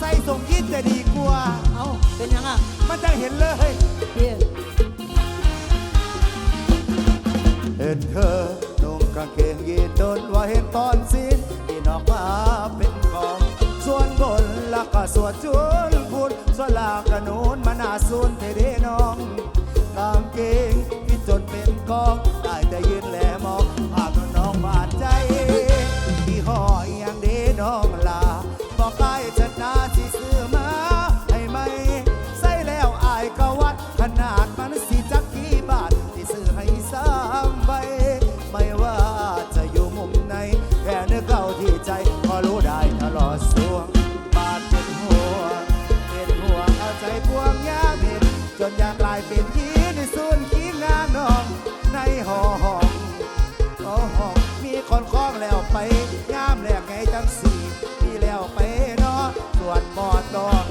ใส่ส่งยินจะดีกว่า เอาเป็นยังอะมันจะเห็นเลยเห็นเธอนุ่งกางเกงยีนโดนว่าเห็นตอนสิ้นที่นอกมาเป็นกอง ส่วนบนแล้วก็ส่วนจุนพูดส่วนล่างกระนูนมานาส่วนเทเดนอ งสี่ปีแล้วไปเนาะตรวจบอดดอก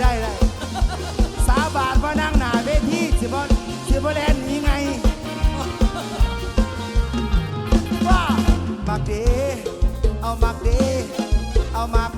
ได้ได้สาบานว่านั่งหนาเวทีสิบอสิบอแลนนี้ไงว่ามักดีเอามักดีเอามัก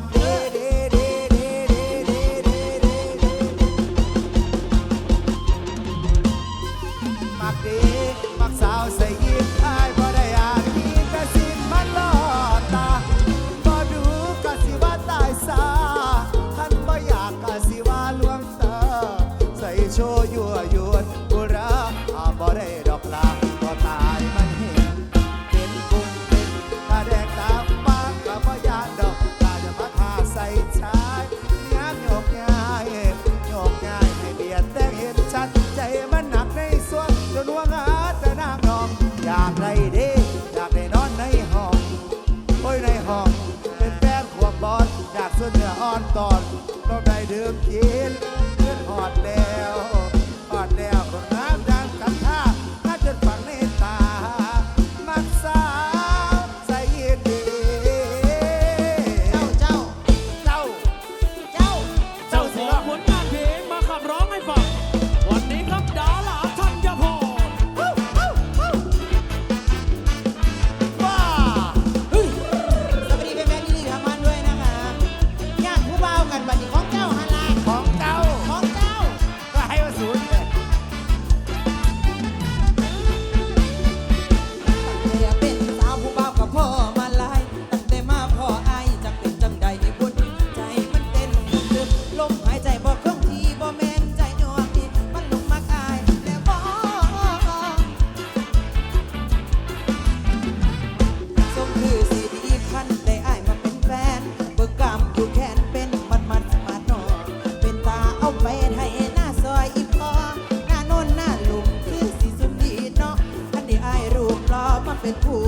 เป็นผู้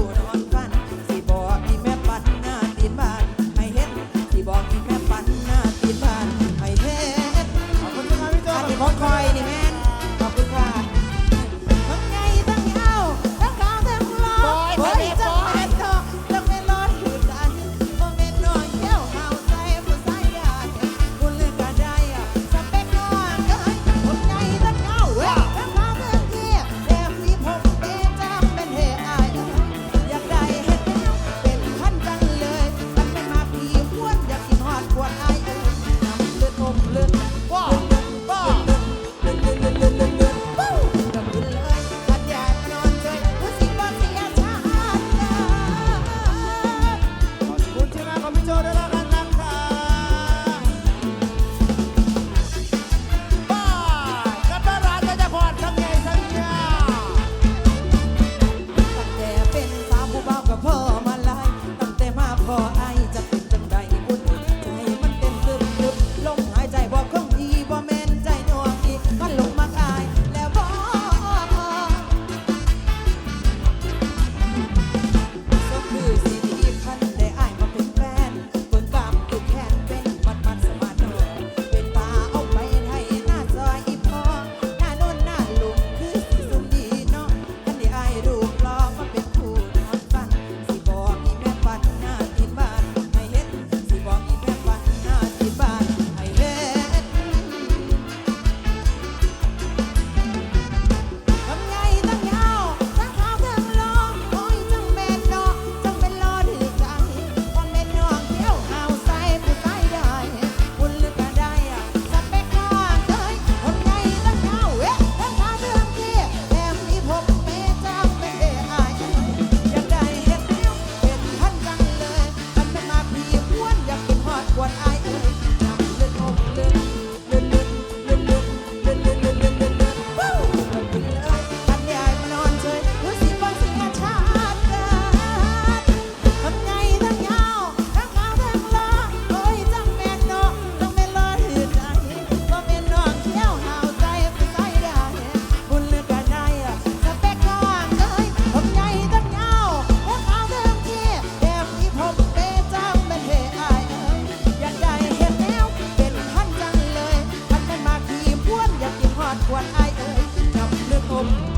哦。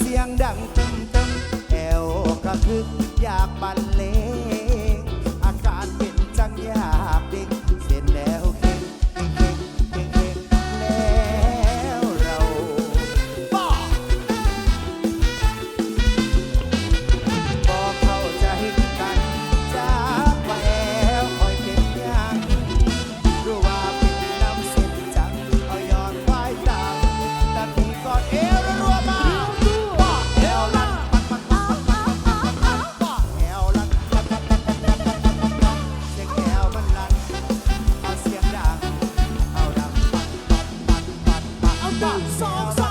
เสียงดังตึมตึมแอวกระทึกอยากบันเลง 大大